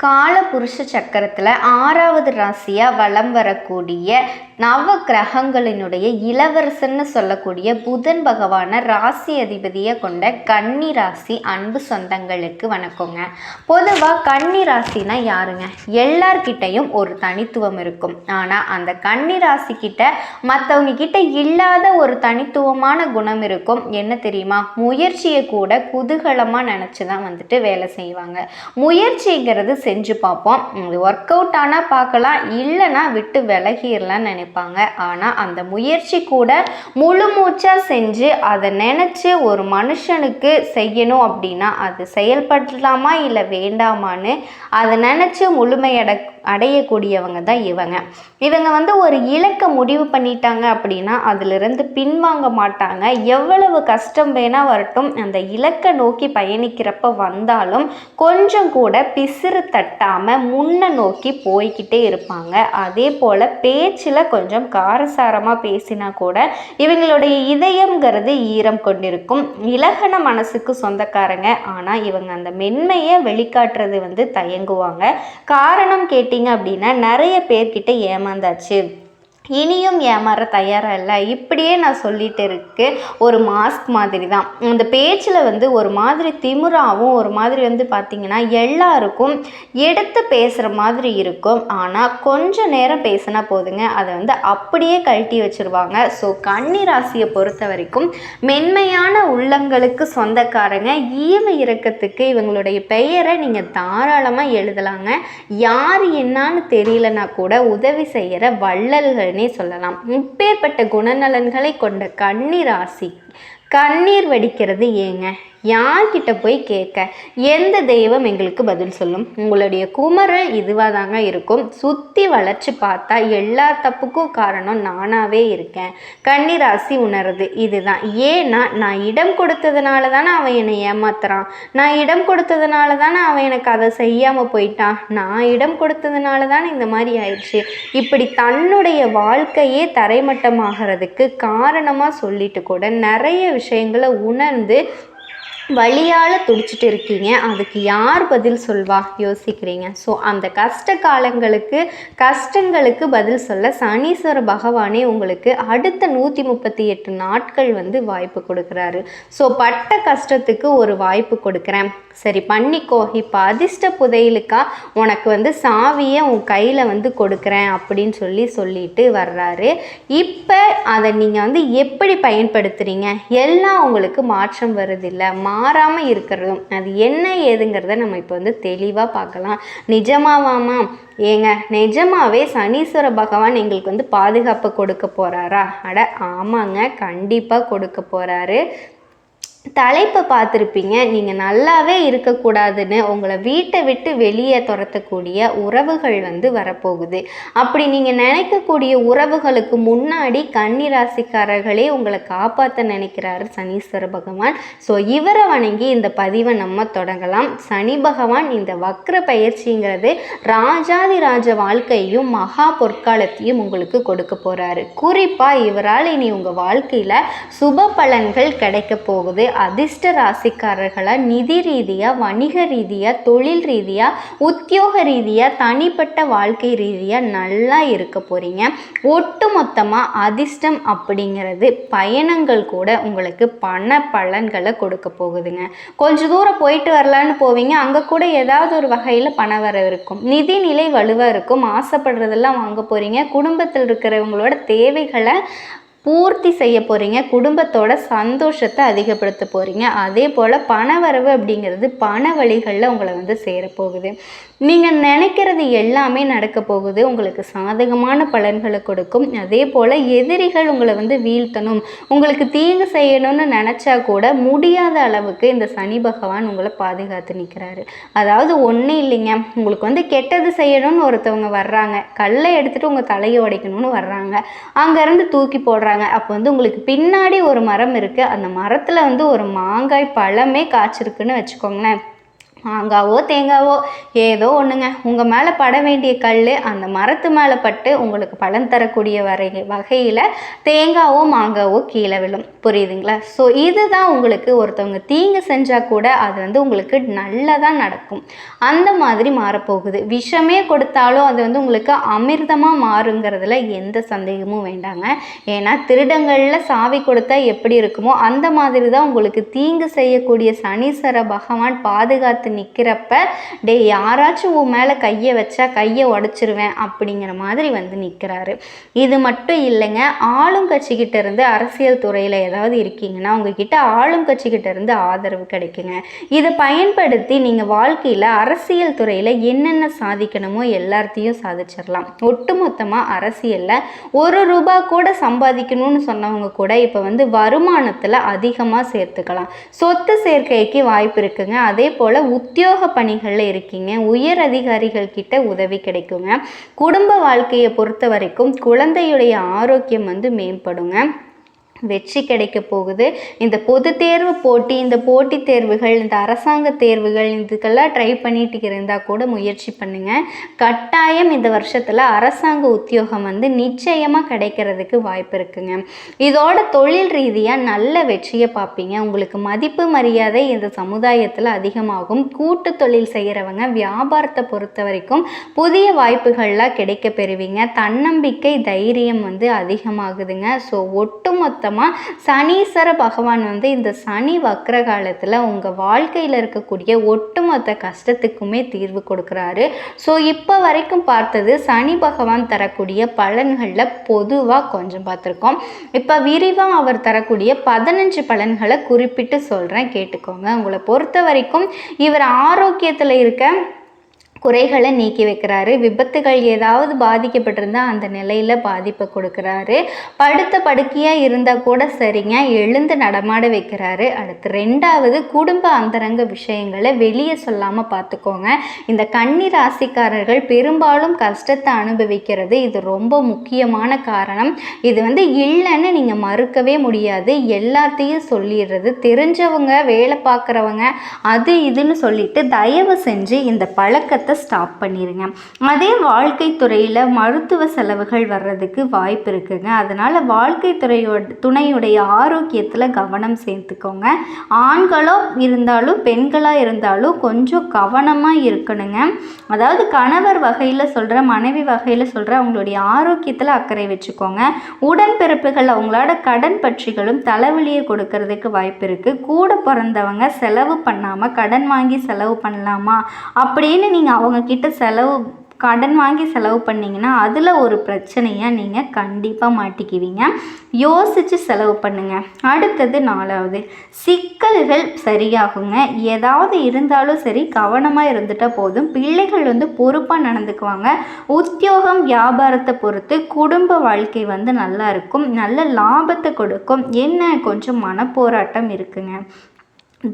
கால புருஷ சக்கரத்தில் ஆறாவது ராசியாக வலம் வரக்கூடிய நவ கிரகங்களினுடைய இளவரசன்னு சொல்லக்கூடிய புதன் பகவானை ராசி அதிபதியை கொண்ட கன்னி ராசி அன்பு சொந்தங்களுக்கு வணக்கங்க. பொதுவாக கன்னி ராசினா யாருங்க? எல்லார்கிட்டையும் ஒரு தனித்துவம் இருக்கும். ஆனால் அந்த கன்னி ராசி கிட்ட மற்றவங்க கிட்ட இல்லாத ஒரு தனித்துவமான குணம் இருக்கும். என்ன தெரியுமா? முயற்சியை கூட குதூகலமாக நினச்சி தான் வந்துட்டு வேலை செய்வாங்க. முயற்சிங்கிறது செஞ்சு பார்ப்போம். ஒர்க் அவுட் ஆனால் பார்க்கலாம். இல்லைன்னா விட்டு விலகிடலாம்னு நினைப்பாங்க. ஆனால் அந்த முயற்சி கூட முழு மூச்சாக செஞ்சு அதை நினச்சி ஒரு மனுஷனுக்கு செய்யணும் அப்படின்னா அது செயல்படலாமா இல்லை வேண்டாமான்னு அதை நினச்சி முழுமையட அடையக்கூடியவங்க தான் இவங்க. இவங்க வந்து ஒரு இலக்கை முடிவு பண்ணிட்டாங்க அப்படின்னா அதிலிருந்து பின்வாங்க மாட்டாங்க. எவ்வளவு கஷ்டம் வேணால் வரட்டும். அந்த இலக்கை நோக்கி பயணிக்கிறப்ப வந்தாலும் கொஞ்சம் கூட பிசிறு தட்டாமல் முன்ன நோக்கி போய்கிட்டே இருப்பாங்க. அதே போல் பேச்சில் கொஞ்சம் காரசாரமாக பேசினா கூட இவங்களுடைய இதயம்ங்கிறது ஈரம் கொண்டிருக்கும். இலகன மனசுக்கு சொந்தக்காரங்க. ஆனால் இவங்க அந்த மென்மையை வெளிக்காட்டுறது வந்து தயங்குவாங்க. காரணம் கேட்டு பார்த்தீங்க அப்படின்னா நிறைய பேர்கிட்ட ஏமாந்தாச்சு. இனியும் ஏமாற தயாராக இல்லை இப்படியே நான் சொல்லிட்டு இருக்கு. ஒரு மாஸ்க் மாதிரி தான் அந்த பேச்சில் வந்து ஒரு மாதிரி திமுறாவும் ஒரு மாதிரி வந்து பார்த்திங்கன்னா எல்லாருக்கும் எடுத்து பேசுகிற மாதிரி இருக்கும். ஆனால் கொஞ்சம் நேரம் பேசினா போதுங்க. அதை வந்து அப்படியே கழட்டி வச்சுருவாங்க. ஸோ கன்னி ராசியை பொறுத்த வரைக்கும் மென்மையான உள்ளங்களுக்கு சொந்தக்காரங்க. ஈவ இறக்கத்துக்கு இவங்களுடைய பெயரை நீங்கள் தாராளமாக எழுதலாங்க. யார் என்னான்னு தெரியலனா கூட உதவி செய்கிற வள்ளல்கள் அப்படின்னே சொல்லலாம். இப்பேற்பட்ட குணநலன்களை கொண்ட கண்ணீர் ராசி. கண்ணீர் வடிக்கிறது ஏங்க? யார்கிட்ட போய் கேட்க? எந்த தெய்வம் எங்களுக்கு பதில் சொல்லும்? உங்களுடைய குமரல் இதுவாக தாங்க இருக்கும். சுற்றி வளர்ச்சி பார்த்தா எல்லா தப்புக்கும் காரணம் நானாகவே இருக்கேன். கன்னிராசி உணருது இதுதான். ஏன்னா நான் இடம் கொடுத்ததுனால தானே அவன் என்னை ஏமாத்துறான். நான் இடம் கொடுத்ததுனால தானே அவன் எனக்கு அதை செய்யாமல் போயிட்டான். நான் இடம் கொடுத்ததுனால தானே இந்த மாதிரி ஆயிடுச்சு. இப்படி தன்னுடைய வாழ்க்கையே தரைமட்டமாகிறதுக்கு காரணமாக சொல்லிட்டு கூட நிறைய விஷயங்களை உணர்ந்து வழியால் துடிச்சிட்டு இருக்கீங்க. அதுக்கு யார் பதில் சொல்வா? யோசிக்கிறீங்க. ஸோ அந்த கஷ்ட காலங்களுக்கு கஷ்டங்களுக்கு பதில் சொல்ல சனீஸ்வர பகவானே உங்களுக்கு அடுத்த நூற்றி முப்பத்தி எட்டு நாட்கள் வந்து வாய்ப்பு கொடுக்குறாரு. ஸோ பட்ட கஷ்டத்துக்கு ஒரு வாய்ப்பு கொடுக்குறேன். சரி பண்ணிக்கோ. இப்போ அதிர்ஷ்ட புதையலுக்கா உனக்கு வந்து சாவியை உன் கையில் வந்து கொடுக்குறேன் அப்படின்னு சொல்லி சொல்லிட்டு வர்றாரு. இப்போ அதை நீங்கள் வந்து எப்படி பயன்படுத்துகிறீங்க எல்லாம் உங்களுக்கு மாற்றம் வருதில்லை. மாறாமல் இருக்கிறதும் அது என்ன ஏதுங்கிறத நம்ம இப்போ வந்து தெளிவாக பார்க்கலாம். நிஜமாவாமா? ஏங்க நிஜமாவே சனீஸ்வர பகவான் எங்களுக்கு வந்து பாதுகாப்பு கொடுக்க போகிறாரா அட ஆமாங்க கண்டிப்பாக கொடுக்க போகிறாரு தலைப்பை பார்த்துருப்பீங்க. நீங்கள் நல்லாவே இருக்கக்கூடாதுன்னு உங்களை வீட்டை விட்டு வெளியே துரத்தக்கூடிய உறவுகள் வந்து வரப்போகுது. அப்படி நீங்கள் நினைக்கக்கூடிய உறவுகளுக்கு முன்னாடி கன்னிராசிக்காரர்களே உங்களை காப்பாற்ற நினைக்கிறாரு சனீஸ்வர பகவான். ஸோ இவரை வணங்கி இந்த பதிவை நம்ம தொடங்கலாம். சனி பகவான் இந்த வக்ர பயிற்சிங்கிறது ராஜாதி ராஜ வாழ்க்கையும் மகா பொற்காலத்தையும் உங்களுக்கு கொடுக்க போகிறாரு குறிப்பாக இவரால் இனி உங்கள் வாழ்க்கையில் சுப பலன்கள் கிடைக்க போகுது. அதிர்ஷ்ட ராசிக்காரர்களாக நிதி ரீதியாக வணிக ரீதியாக தொழில் ரீதியாக உத்தியோக ரீதியாக தனிப்பட்ட வாழ்க்கை ரீதியாக நல்லா இருக்க போகிறீங்க ஒட்டு மொத்தமாக அதிர்ஷ்டம் அப்படிங்கிறது பயணங்கள் கூட உங்களுக்கு பண பலன்களை கொடுக்க போகுதுங்க. கொஞ்சம் தூரம் போயிட்டு வரலான்னு போவீங்க. அங்கே கூட ஏதாவது ஒரு வகையில் பண வர இருக்கும். நிதிநிலை வலுவாக இருக்கும். ஆசைப்படுறதெல்லாம் வாங்க போகிறீங்க குடும்பத்தில் இருக்கிறவங்களோட தேவைகளை பூர்த்தி செய்ய போகிறீங்க குடும்பத்தோட சந்தோஷத்தை அதிகப்படுத்த போகிறீங்க அதே போல் பண வரவு அப்படிங்கிறது பண வழிகளில் உங்களை வந்து சேரப்போகுது நீங்கள் நினைக்கிறது எல்லாமே நடக்க போகுது. உங்களுக்கு சாதகமான பலன்களை கொடுக்கும். அதே போல் எதிரிகள் உங்களை வந்து வீழ்த்தணும். உங்களுக்கு தீங்கு செய்யணும்னு நினச்சா கூட முடியாத அளவுக்கு இந்த சனி பகவான் உங்களை பாதுகாத்து நிற்கிறாரு அதாவது ஒன்றும் இல்லைங்க. உங்களுக்கு வந்து கெட்டது செய்யணும்னு ஒருத்தவங்க வர்றாங்க. கல்லை எடுத்துகிட்டு உங்கள் தலையை உடைக்கணும்னு வர்றாங்க. அங்கேருந்து தூக்கி போடுறாங்க. சொல்கிறாங்க அப்போ வந்து உங்களுக்கு பின்னாடி ஒரு மரம் இருக்குது அந்த மரத்தில் வந்து ஒரு மாங்காய் பழமே காய்ச்சிருக்குன்னு வச்சுக்கோங்களேன். மாங்காவோ தேங்காவோ ஏதோ ஒன்றுங்க உங்கள் மேலே பட வேண்டிய கல் அந்த மரத்து மேலே பட்டு உங்களுக்கு பலன் தரக்கூடிய வரை வகையில் தேங்காவோ மாங்காவோ கீழே விழும். புரியுதுங்களா? ஸோ இதுதான் உங்களுக்கு ஒருத்தவங்க தீங்கு செஞ்சால் கூட அது வந்து உங்களுக்கு நல்லதாக நடக்கும். அந்த மாதிரி மாறப்போகுது. விஷமே கொடுத்தாலும் அது வந்து உங்களுக்கு அமிர்தமாக மாறுங்கிறதுல எந்த சந்தேகமும் வேண்டாங்க. ஏன்னா திருடங்களில் சாவி கொடுத்தா எப்படி இருக்குமோ அந்த மாதிரி தான் உங்களுக்கு தீங்கு செய்யக்கூடிய சனீஸ்வர பகவான் பாதுகாத்து நிற்கிறப்ப டே யாராச்சும் உன் மேலே கையை வச்சா கையை உடச்சிருவேன் அப்படிங்கிற மாதிரி வந்து நிற்கிறாரு இது மட்டும் இல்லைங்க ஆளும் கட்சிக்கிட்ட இருந்து அரசியல் துறையில் ஏதாவது இருக்கீங்கன்னா உங்ககிட்ட ஆளும் கட்சிக்கிட்ட இருந்து ஆதரவு கிடைக்குங்க. இதை பயன்படுத்தி நீங்கள் வாழ்க்கையில் அரசியல் துறையில் என்னென்ன சாதிக்கணுமோ எல்லாத்தையும் சாதிச்சிடலாம் ஒட்டுமொத்தமாக அரசியலில் ஒரு ரூபா கூட சம்பாதிக்கணும்னு சொன்னவங்க கூட இப்போ வந்து வருமானத்தில் அதிகமாக சேர்த்துக்கலாம். சொத்து சேர்க்கைக்கு வாய்ப்பு இருக்குங்க. அதே போல் உத்தியோக பணிகளில் இருக்கீங்க. உயர் அதிகாரிகள் கிட்ட உதவி கிடைக்குங்க. குடும்ப வாழ்க்கையை பொறுத்த வரைக்கும் குழந்தையுடைய ஆரோக்கியம் வந்து மேம்படுங்க. வெற்றி கிடைக்க போகுது. இந்த பொது தேர்வு போட்டி இந்த போட்டித் தேர்வுகள் இந்த அரசாங்க தேர்வுகள் இதுக்கெல்லாம் ட்ரை பண்ணிட்டு இருந்தால் கூட முயற்சி பண்ணுங்க. கட்டாயம் இந்த வருஷத்தில் அரசாங்க உத்தியோகம் வந்து நிச்சயமாக கிடைக்கிறதுக்கு வாய்ப்பு இருக்குங்க. இதோட தொழில் ரீதியாக நல்ல வெற்றியை பார்ப்பீங்க. உங்களுக்கு மதிப்பு மரியாதை இந்த சமுதாயத்தில் அதிகமாகும். கூட்டு தொழில் செய்கிறவங்க வியாபாரத்தை பொறுத்த வரைக்கும் புதிய வாய்ப்புகள்லாம் கிடைக்க பெறுவீங்க. தன்னம்பிக்கை தைரியம் வந்து அதிகமாகுதுங்க. ஸோ ஒட்டுமொத்த மொத்தமாக சனீஸ்வர பகவான் வந்து இந்த சனி வக்ர காலத்தில் உங்கள் வாழ்க்கையில் இருக்கக்கூடிய ஒட்டுமொத்த கஷ்டத்துக்குமே தீர்வு கொடுக்குறாரு. ஸோ இப்போ வரைக்கும் பார்த்தது சனி பகவான் தரக்கூடிய பலன்களில் பொதுவாக கொஞ்சம் பார்த்துருக்கோம். இப்போ விரிவாக அவர் தரக்கூடிய பதினஞ்சு பலன்களை குறிப்பிட்டு சொல்கிறேன் கேட்டுக்கோங்க. உங்களை பொறுத்த வரைக்கும் இவர் ஆரோக்கியத்தில் இருக்க குறைகளை நீக்கி வைக்கிறாரு. விபத்துகள் ஏதாவது பாதிக்கப்பட்டிருந்தால் அந்த நிலையில் பாதிப்பை கொடுக்குறாரு. படுத்த படுக்கையாக இருந்தால் கூட சரிங்க. எழுந்து நடமாட வைக்கிறாரு. அடுத்து ரெண்டாவது குடும்ப அந்தரங்க விஷயங்களை வெளியே சொல்லாமல் பார்த்துக்கோங்க இந்த கன்னி ராசிக்காரர்கள் பெரும்பாலும் கஷ்டத்தை அனுபவிக்கிறது. இது ரொம்ப முக்கியமான காரணம். இது வந்து இல்லைன்னு நீங்கள் மறுக்கவே முடியாது. எல்லாத்தையும் சொல்லிடுறது. தெரிஞ்சவங்க வேலை பார்க்குறவங்க அது இதுன்னு சொல்லிட்டு தயவு செஞ்சு இந்த பழக்கத்தை ஸ்டாப் பண்ணிடுங்க அதே வாழ்க்கை துறையில் மருத்துவ செலவுகள் வர்றதுக்கு வாய்ப்பு இருக்குங்க. அதனால் வாழ்க்கை துறையோட துணையுடைய ஆரோக்கியத்தில் கவனம் சேர்த்துக்கோங்க. ஆண்களோ இருந்தாலும் பெண்களாக இருந்தாலும் கொஞ்சம் கவனமாக இருக்கணுங்க. அதாவது கணவர் வகையில் சொல்கிற மனைவி வகையில் சொல்கிற அவங்களுடைய ஆரோக்கியத்தில் அக்கறை வச்சுக்கோங்க. உடன்பிறப்புகள் அவங்களோட கடன் பற்றிகளும் தலைவலியை கொடுக்கறதுக்கு வாய்ப்பு இருக்குது கூட பிறந்தவங்க செலவு பண்ணாமல் கடன் வாங்கி செலவு பண்ணலாமா அப்படின்னு நீங்கள் அவங்கக்கிட்ட செலவு கடன் வாங்கி செலவு பண்ணிங்கன்னா அதில் ஒரு பிரச்சனையை நீங்கள் கண்டிப்பாக மாட்டிக்குவீங்க. யோசித்து செலவு பண்ணுங்கள் அடுத்தது நாலாவது சிக்கல்கள் சரியாகுங்க. ஏதாவது இருந்தாலும் சரி கவனமாக இருந்துட்டால் போதும். பிள்ளைகள் வந்து பொறுப்பாக நடந்துக்குவாங்க. உத்தியோகம் வியாபாரத்தை பொறுத்து குடும்ப வாழ்க்கை வந்து நல்லா இருக்கும். நல்ல லாபத்தை கொடுக்கும். என்ன கொஞ்சம் மனப்போராட்டம் இருக்குங்க.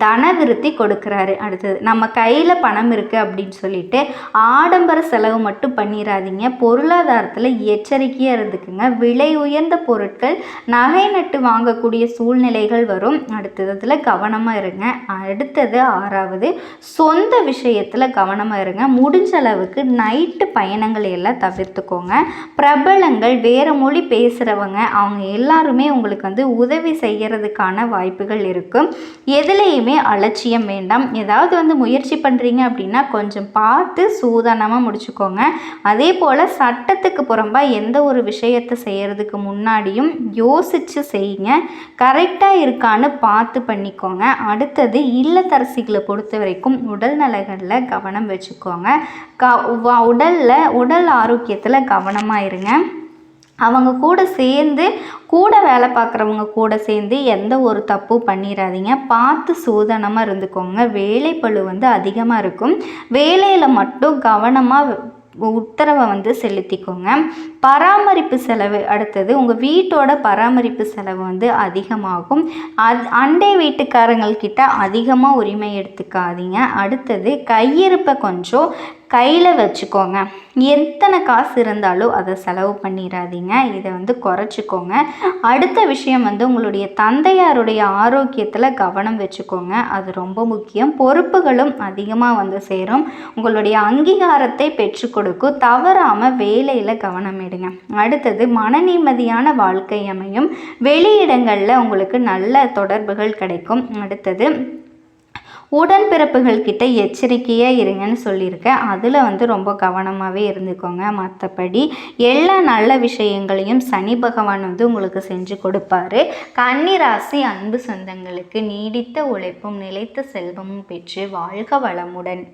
தன விருத்தி கொடுக்குறாரு. அடுத்தது நம்ம கையில் பணம் இருக்குது அப்படின்னு சொல்லிட்டு ஆடம்பர செலவு மட்டும் பண்ணிடாதீங்க பொருளாதாரத்தில் எச்சரிக்கையாக இருந்துக்குங்க. விலை உயர்ந்த பொருட்கள் நகை நட்டு வாங்கக்கூடிய சூழ்நிலைகள் வரும். அடுத்ததுல கவனமாக இருங்க. அடுத்தது ஆறாவது சொந்த விஷயத்தில் கவனமாக இருங்க. முடிஞ்ச அளவுக்கு நைட்டு பயணங்களை எல்லாம் தவிர்த்துக்கோங்க. பிரபலங்கள் வேறு மொழி பேசுகிறவங்க அவங்க எல்லாருமே உங்களுக்கு வந்து உதவி செய்கிறதுக்கான வாய்ப்புகள் இருக்கும். எதுலேயுமே அலட்சியம் வேண்டாம். ஏதாவது வந்து முயற்சி பண்ணுறீங்க அப்படின்னா கொஞ்சம் பார்த்து சூதானமாக முடிச்சுக்கோங்க. அதே போல் சட்டத்துக்கு புறம்பாக எந்த ஒரு விஷயத்தை செய்கிறதுக்கு முன்னாடியும் யோசித்து செய்யுங்க. கரெக்டாக இருக்கான்னு பார்த்து பண்ணிக்கோங்க. அடுத்தது இல்லத்தரசிகளை பொறுத்த வரைக்கும் உடல் நலங்களில் கவனம் வச்சுக்கோங்க. க உடலில் உடல் ஆரோக்கியத்தில் கவனமாக இருங்க. அவங்க கூட சேர்ந்து கூட வேலை பார்க்குறவங்க கூட சேர்ந்து எந்த ஒரு தப்பும் பண்ணிடாதீங்க பார்த்து சூதனமாக இருந்துக்கோங்க. வேலைப்பளு வந்து அதிகமாக இருக்கும். வேலையில் மட்டும் கவனமாக உத்தரவை வந்து செலுத்திக்கோங்க. பராமரிப்பு செலவு அடுத்தது உங்கள் வீட்டோட பராமரிப்பு செலவு வந்து அதிகமாகும். அது அண்டை வீட்டுக்காரங்கள்கிட்ட அதிகமாக உரிமை எடுத்துக்காதீங்க. அடுத்தது கையிருப்பை கொஞ்சம் கையில் வச்சுக்கோங்க. எத்தனை காசு இருந்தாலும் அதை செலவு பண்ணிடாதீங்க. இதை வந்து குறைச்சிக்கோங்க. அடுத்த விஷயம் வந்து உங்களுடைய தந்தையாருடைய ஆரோக்கியத்தில் கவனம் வச்சுக்கோங்க. அது ரொம்ப முக்கியம். பொறுப்புகளும் அதிகமாக வந்து சேரும். உங்களுடைய அங்கீகாரத்தை பெற்று கொடுக்கும். தவறாமல் வேலையில் கவனம் எடுங்க. அடுத்தது மன நிம்மதியான வாழ்க்கை அமையும். வெளியிடங்களில் உங்களுக்கு நல்ல தொடர்புகள் கிடைக்கும். அடுத்தது உடன்பிறப்புகள் கிட்ட எச்சரிக்கையாக இருங்கன்னு சொல்லியிருக்கேன். அதில் வந்து ரொம்ப கவனமாகவே இருந்துக்கோங்க. மற்றபடி எல்லா நல்ல விஷயங்களையும் சனி பகவான் வந்து உங்களுக்கு செஞ்சு கொடுப்பாரு. கன்னிராசி அன்பு சொந்தங்களுக்கு நீடித்த உழைப்பும் நிலைத்த செல்வமும் பெற்று வாழ்க வளமுடன்.